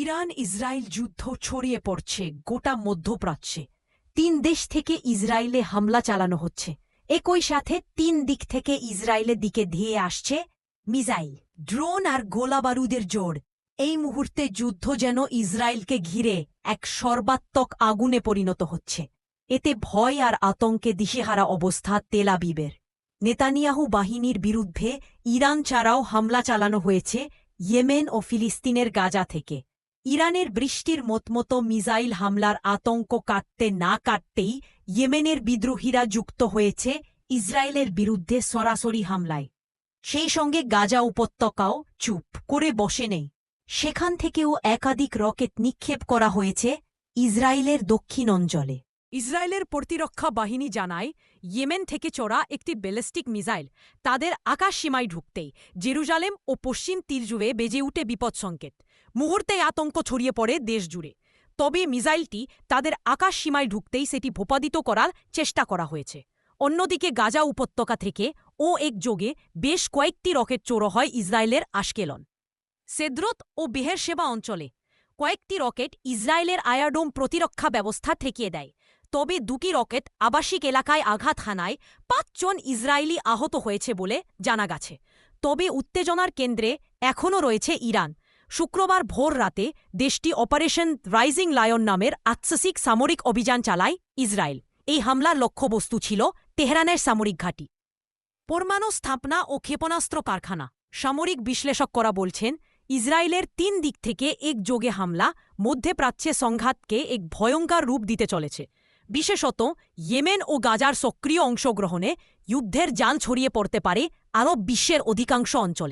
Iran Israel যুদ্ধ ছড়িয়ে পড়ছে, গোটা মধ্যপ্রাচ্যে। তিন দেশ থেকে ইসরায়েলে হামলা চালানো হচ্ছে। একই সাথে তিন দিক থেকে ইসরায়েলের দিকে ধেয়ে আসছে মিসাইল, ড্রোন আর গোলাবারুদের জোর। এই মুহূর্তে যুদ্ধ যেন ইসরায়েলকে ঘিরে এক সর্বাত্মক আগুনে পরিণত হচ্ছে। এতে ভয় আর আতঙ্কে দিশেহারা অবস্থা তেলাবিবের নেতানিয়াহু বাহিনীর বিরুদ্ধে ইরান ছাড়াও হামলা চালানো হয়েছে ইয়েমেন ও ফিলিস্তিনের গাজা থেকে। ইরানের বৃষ্টির মতমতো মিজাইল হামলার আতঙ্ক কাটতে না কাটতেই ইয়েমেনের বিদ্রোহীরা যুক্ত হয়েছে ইসরায়েলের বিরুদ্ধে সরাসরি হামলায়। সেই সঙ্গে গাজা উপত্যকাও চুপ করে বসে নেই। সেখান থেকেও একাধিক রকেট নিক্ষেপ করা হয়েছে ইসরায়েলের দক্ষিণ অঞ্চলে। ইসরায়েলের প্রতিরক্ষা বাহিনী জানায়, ইয়েমেন থেকে চড়া একটি ব্যালিস্টিক মিসাইল তাদের আকাশ সীমায় ঢুকতেই জেরুজালেম ও পশ্চিম তীর জুড়ে বেজে উঠে বিপদ সংকেত। মুহূর্তে আতঙ্ক ছড়িয়ে পড়ে দেশ জুড়ে। তবে মিসাইলটি তাদের আকাশ সীমায় ঢুকতেই সেটি ভোপাদিত করার চেষ্টা করা হয়েছে। অন্যদিকে গাজা উপত্যকা থেকে ও এক যোগে বেশ কয়েকটি রকেট চোরো হয় ইসরায়েলের আশকেলন। সেদ্রত ও বেহের সেবা অঞ্চলে কয়েকটি রকেট ইসরায়েলের আয়ারডোম প্রতিরক্ষা ব্যবস্থা ঠেকিয়ে দেয়। তবে দুটি রকেট আবাসিক এলাকায় আঘাত হানায় পাঁচজন ইসরায়েলি আহত হয়েছে বলে জানা গেছে। তবে উত্তেজনার কেন্দ্রে এখনও রয়েছে ইরান। শুক্রবার ভোর রাতে দেশটি অপারেশন রাইজিং লায়ন নামের আত্সাসিক সামরিক অভিযান চালায় ইসরায়েল। এই হামলার লক্ষ্যবস্তু ছিল তেহরানের সামরিক ঘাঁটি। পরমাণু স্থাপনা ও ক্ষেপণাস্ত্র কারখানা। সামরিক বিশ্লেষকরা বলছেন, ইসরায়েলের তিন দিক থেকে এক যোগে হামলা, মধ্যপ্রাচ্যে সংঘাতকে এক ভয়ঙ্কর রূপ দিতে চলেছে। বিশেষত ইয়েমেন ও গাজার সক্রিয় অংশগ্রহণে যুদ্ধের যান ছড়িয়ে পড়তে পারে আরব বিশ্বের অধিকাংশ অঞ্চলে।